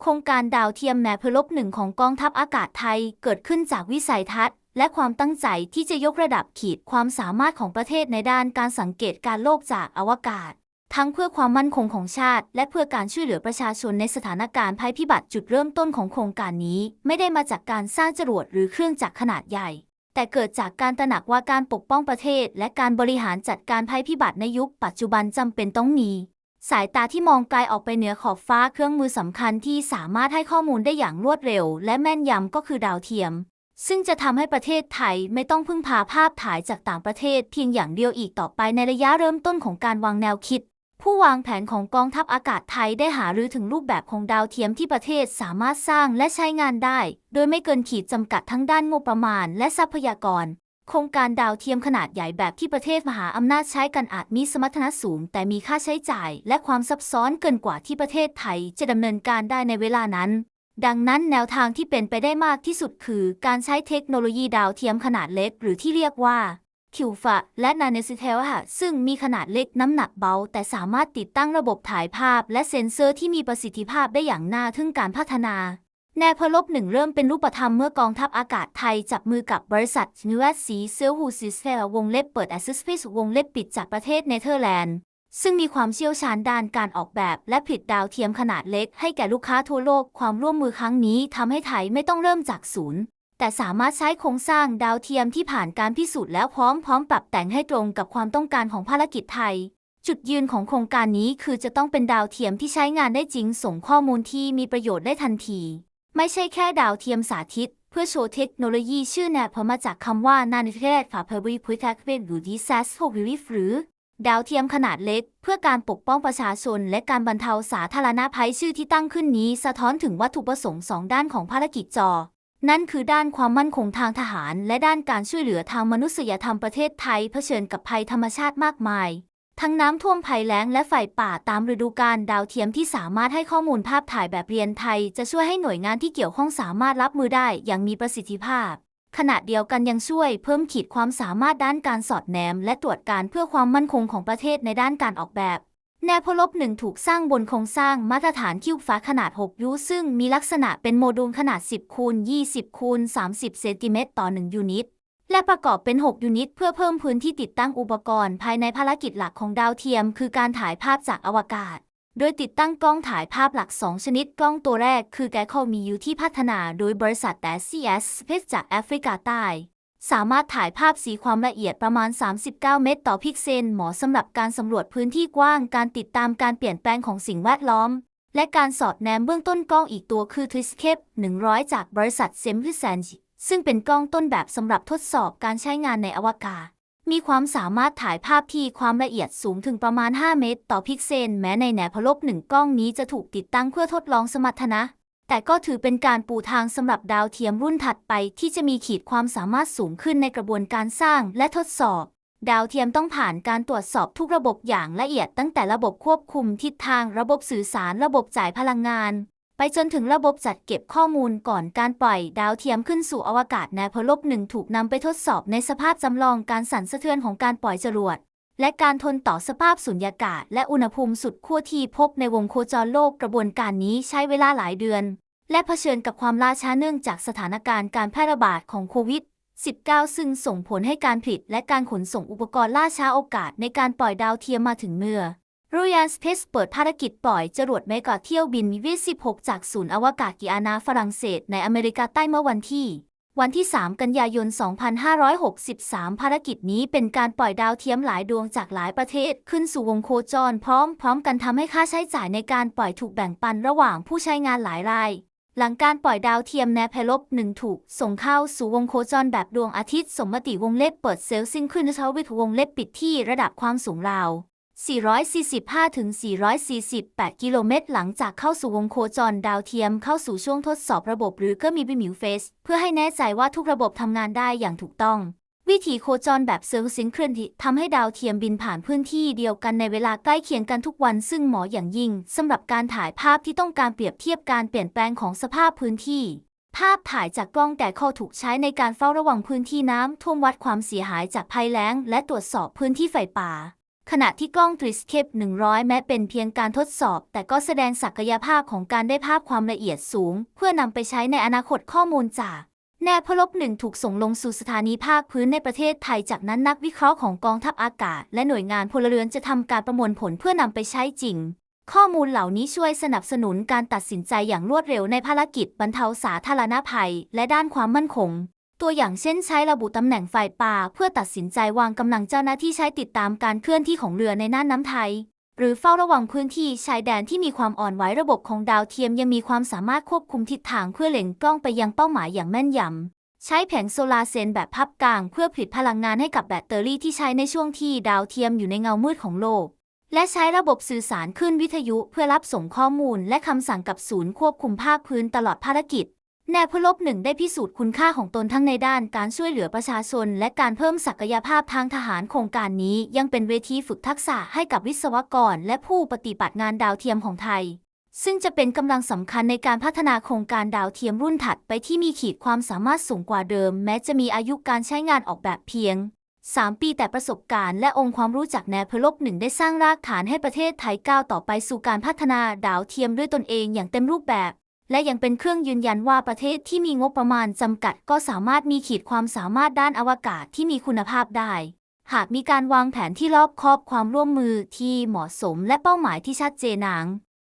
โครงการดาวเทียมแนวพลบหนึ่งของกองทัพอากาศไทยเกิดขึ้นจากวิสัยทัศน์ และความตั้งใจที่จะยกระดับขีดความสามารถของประเทศในด้านการสังเกตการโลกจากอวกาศ ทั้งเพื่อความมั่นคงของชาติ และเพื่อการช่วยเหลือประชาชนในสถานการณ์ภัยพิบัติจุดเริ่มต้นของโครงการนี้ ไม่ได้มาจากการสร้างจรวดหรือเครื่องจักรขนาดใหญ่ แต่เกิดจากการตระหนักว่าการปกป้องประเทศ และการบริหารจัดการภัยพิบัติในยุคปัจจุบันจำเป็นต้องมี สายตาที่มองไกลออกไปเหนือขอบฟ้าเครื่องมือสำคัญที่สามารถให้ข้อมูลได้อย่างรวดเร็ว และแม่นยำก็คือดาวเทียม ซึ่งจะทำให้ประเทศไทยไม่ต้องพึ่งพาภาพถ่ายจากต่างประเทศเพียงอย่างเดียวอีกต่อไปในระยะเริ่มต้นของการวางแนวคิด ผู้วางแผนของกองทัพอากาศไทยได้หารือถึงรูปแบบของดาวเทียมที่ประเทศสามารถสร้างและใช้งานได้ โดยไม่เกินขีดจำกัดทั้งด้านงบประมาณ และทรัพยากร โครงการดาวเทียมขนาดใหญ่แบบที่ประเทศมหาอำนาจใช้กันอาจมีสมรรถนะสูง แต่มีค่าใช้จ่ายและความซับซ้อนเกินกว่าที่ประเทศไทยจะดำเนินการได้ในเวลานั้น ดังนั้นแนวทางที่เป็นไปได้มากที่สุดคือ การใช้เทคโนโลยีดาวเทียมขนาดเล็ก หรือที่เรียกว่าคิวฟะและนาเนซิเทลค่ะซึ่งมีขนาดเล็กน้ำหนักเบา แต่สามารถติดตั้งระบบถ่ายภาพ และเซ็นเซอร์ที่มีประสิทธิภาพได้อย่างน่าทึ่งการพัฒนา แนวพลบหนึ่งเริ่มเป็นรูปธรรมเมื่อกองทัพอากาศไทยจับมือกับบริษัทนิวซีเซลฮูซิสเซลวงเล็บเปิดแอสซิสพิสวงเล็บปิดจากประเทศเนเธอร์แลนด์ ซึ่งมีความเชี่ยวชาญด้านการออกแบบและผลิตดาวเทียมขนาดเล็กให้แก่ลูกค้าทั่วโลกความร่วมมือครั้งนี้ทำให้ไทยไม่ต้องเริ่มจากศูนย์ แต่สามารถใช้โครงสร้างดาวเทียมที่ผ่านการพิสูจน์แล้วพร้อมพร้อมปรับแต่งให้ตรงกับความต้องการของภารกิจไทยจุดยืนของโครงการนี้คือจะต้องเป็นดาวเทียมที่ใช้งานได้จริงส่งข้อมูลที่มีประโยชน์ได้ทันที ไม่ใช่แค่ดาวเทียมสาธิต เพื่อโชว์เทคโนโลยีชื่อแนบพมาจากคำว่านานิเทศฝาเพอร์บีพุทธคเวนหรือดีซัสโฮวิลิฟหรือ ดาวเทียมขนาดเล็ก เพื่อการปกป้องประชาชน และการบรรเทาสาธารณภัยชื่อที่ตั้งขึ้นนี้ สะท้อนถึงวัตถุประสงค์สองด้านของภารกิจจอนั่นคือด้านความมั่นคงทางทหาร และด้านการช่วยเหลือทางมนุษยธรรมประเทศไทยเผชิญกับภัยธรรมชาติมากมาย ทั้งน้ำท่วมภัยแล้งและไฟป่าตามฤดูกาลดาวเทียมที่สามารถให้ข้อมูลภาพถ่ายแบบเรียนไทย จะช่วยให้หน่วยงานที่เกี่ยวข้องสามารถรับมือได้อย่างมีประสิทธิภาพ ขณะเดียวกันยังช่วยเพิ่มขีดความสามารถด้านการสอดแนม และตรวจการเพื่อความมั่นคงของประเทศในด้านการออกแบบ แนวพลบหนึ่งถูกสร้างบนโครงสร้างมาตรฐานคิวฟ้าขนาด 6 ยูซึ่งมีลักษณะเป็นโมดูลขนาด 10คูณ20คูณ30เซนติเมตรต่อ 1 ยูนิต และประกอบเป็น 6 ยูนิต เพื่อเพิ่มพื้นที่ติดตั้งอุปกรณ์ ภายในภารกิจหลักของดาวเทียม คือการถ่ายภาพจากอวกาศ โดยติดตั้งกล้องถ่ายภาพหลัก 2 ชนิด กล้องตัวแรกคือแกคอมีอยู่ที่พัฒนาโดยบริษัทแต่ CS Space จากแอฟริกาใต้ สามารถถ่ายภาพสีความละเอียดประมาณ 39 เมตร ต่อพิกเซลเหมาะสำหรับการสำรวจพื้นที่กว้าง การติดตามการเปลี่ยนแปลงของสิ่งแวดล้อมและการสอดแนมเบื้องต้นกล้องอีกตัวคือ Triscape 100 จากบริษัท s e m p l i s a n g ซึ่งเป็นกล้องต้นแบบสำหรับทดสอบการใช้งานในอวกาศ มีความสามารถถ่ายภาพที่ความละเอียดสูงถึงประมาณ 5 เมตร ต่อพิกเซล แม้ในแนวพลบหนึ่งกล้องนี้จะถูกติดตั้งเพื่อทดลองสมรรถนะ แต่ก็ถือเป็นการปูทางสำหรับดาวเทียมรุ่นถัดไป ที่จะมีขีดความสามารถสูงขึ้นในกระบวนการสร้างและทดสอบ ดาวเทียมต้องผ่านการตรวจสอบทุกระบบอย่างละเอียดตั้งแต่ระบบควบคุมทิศทางระบบสื่อสารระบบจ่ายพลังงาน ไปจนถึงระบบจัดเก็บข้อมูลก่อนการปล่อยดาวเทียมขึ้นสู่อวกาศแนวพลบหนึ่งถูกนำไปทดสอบในสภาพจำลองการสั่นสะเทือนของการปล่อยจรวด และการทนต่อสภาพสุญญากาศ และอุณหภูมิสุดขั้วที่พบในวงโคจรโลกกระบวนการนี้ใช้เวลาหลายเดือน และเผชิญกับความล่าช้าเนื่องจากสถานการณ์การแพร่ระบาดของโควิด 19 ซึ่งส่งผลให้การผลิตและการขนส่งอุปกรณ์ล่าช้าโอกาสในการปล่อยดาวเทียมมาถึงเมื่อ Royal Space เปิดภารกิจปล่อยจรวดเมกาเที่ยวบินวิ16 จากศูนย์อวกาศกิอานาฝรั่งเศสในอเมริกาใต้เมื่อวันที่ วันที่ 3 กันยายน 2563 ภารกิจนี้เป็นการปล่อยดาวเทียมหลายดวงจากหลายประเทศ ขึ้นสู่วงโคจรพร้อมพร้อมกันทำให้ค่าใช้จ่ายในการปล่อยถูกแบ่งปันระหว่างผู้ใช้งานหลายราย หลังการปล่อยดาวเทียมแนเพลบหนึ่งถูก ส่งเข้าสู่วงโคจรแบบดวงอาทิตย์ สมมติวงเล็บเปิดเซลล์ซิงขึ้นทวิทวงเล็บปิดที่ระดับความสูงราว 445-448 กิโลเมตร หลังจากเข้าสู่วงโคจรดาวเทียมเข้าสู่ช่วงทดสอบระบบหรือก็มีบิมิวเฟส เพื่อให้แน่ใจว่าทุกระบบทำงานได้อย่างถูกต้อง วิธีโคจรแบบเซลล์ซิงเครนที่ทำให้ดาวเทียมบินผ่านพื้นที่เดียวกันในเวลาใกล้เคียงกันทุกวัน ซึ่งเหมาะอย่างยิ่งสำหรับการถ่ายภาพที่ต้องการเปรียบเทียบการเปลี่ยนแปลงของสภาพพื้นที่ภาพถ่ายจากกล้องแต่ข้อถูกใช้ในการเฝ้าระวังพื้นที่น้ำท่วมวัดความเสียหายจากภัยแล้ง และตรวจสอบพื้นที่ไฟป่า ขณะที่กล้อง Triscape 100 แม้เป็นเพียงการทดสอบ แต่ก็แสดงศักยภาพของการได้ภาพความละเอียดสูง เพื่อนำไปใช้ในอนาคตข้อมูลจากแนพลบหนึ่งถูกส่งลงสู่สถานีภาคพื้นในประเทศไทย จากนั้นนักวิเคราะห์ของกองทัพอากาศ และหน่วยงานพลเรือนจะทำการประมวลผลเพื่อนำไปใช้จริง ข้อมูลเหล่านี้ช่วยสนับสนุนการตัดสินใจอย่างรวดเร็วในภารกิจบรรเทาสาธารณภัย และด้านความมั่นคง ตัวอย่างเช่นใช้ระบุตำแหน่งฝ่ายป่า เพื่อตัดสินใจวางกำลังเจ้าหน้าที่ใช้ติดตามการเคลื่อนที่ของเรือในน่านน้ำไทย หรือเฝ้าระวังพื้นที่ชายแดนที่มีความอ่อนไหวระบบของดาวเทียมยังมีความสามารถควบคุมทิศทางเพื่อเล็งกล้องไปยังเป้าหมายอย่างแม่นยำ ใช้แผงโซลาเซลล์แบบพับกลาง เพื่อผลิตพลังงานให้กับแบตเตอรี่ที่ใช้ในช่วงที่ดาวเทียมอยู่ในเงามืดของโลก และใช้ระบบสื่อสารขึ้นวิทยุเพื่อรับส่งข้อมูล และคำสั่งกับศูนย์ควบคุมภาคพื้นตลอดภารกิจ แนวพลบหนึ่งได้พิสูจน์คุณค่าของตนทั้งในด้านการช่วยเหลือประชาชน และการเพิ่มศักยภาพทางทหารโครงการนี้ยังเป็นเวทีฝึกทักษะให้กับวิศวกร และผู้ปฏิบัติงานดาวเทียมของไทย ซึ่งจะเป็นกำลังสำคัญในการพัฒนาโครงการดาวเทียมรุ่นถัดไปที่มีขีดความสามารถสูงกว่าเดิม แม้จะมีอายุการใช้งานออกแบบเพียง 3 ปีแต่ประสบการณ์และองค์ความรู้จากแนวพลบหนึ่งได้สร้างรากฐานให้ประเทศไทยก้าวต่อไปสู่การพัฒนาดาวเทียมด้วยตนเองอย่างเต็มรูปแบบ และยังเป็นเครื่องยืนยันว่าประเทศที่มีงบประมาณจำกัดก็สามารถมีขีดความสามารถด้านอวกาศที่มีคุณภาพได้ หากมีการวางแผนที่รอบคอบความร่วมมือที่เหมาะสมและเป้าหมายที่ชัดเจนนัง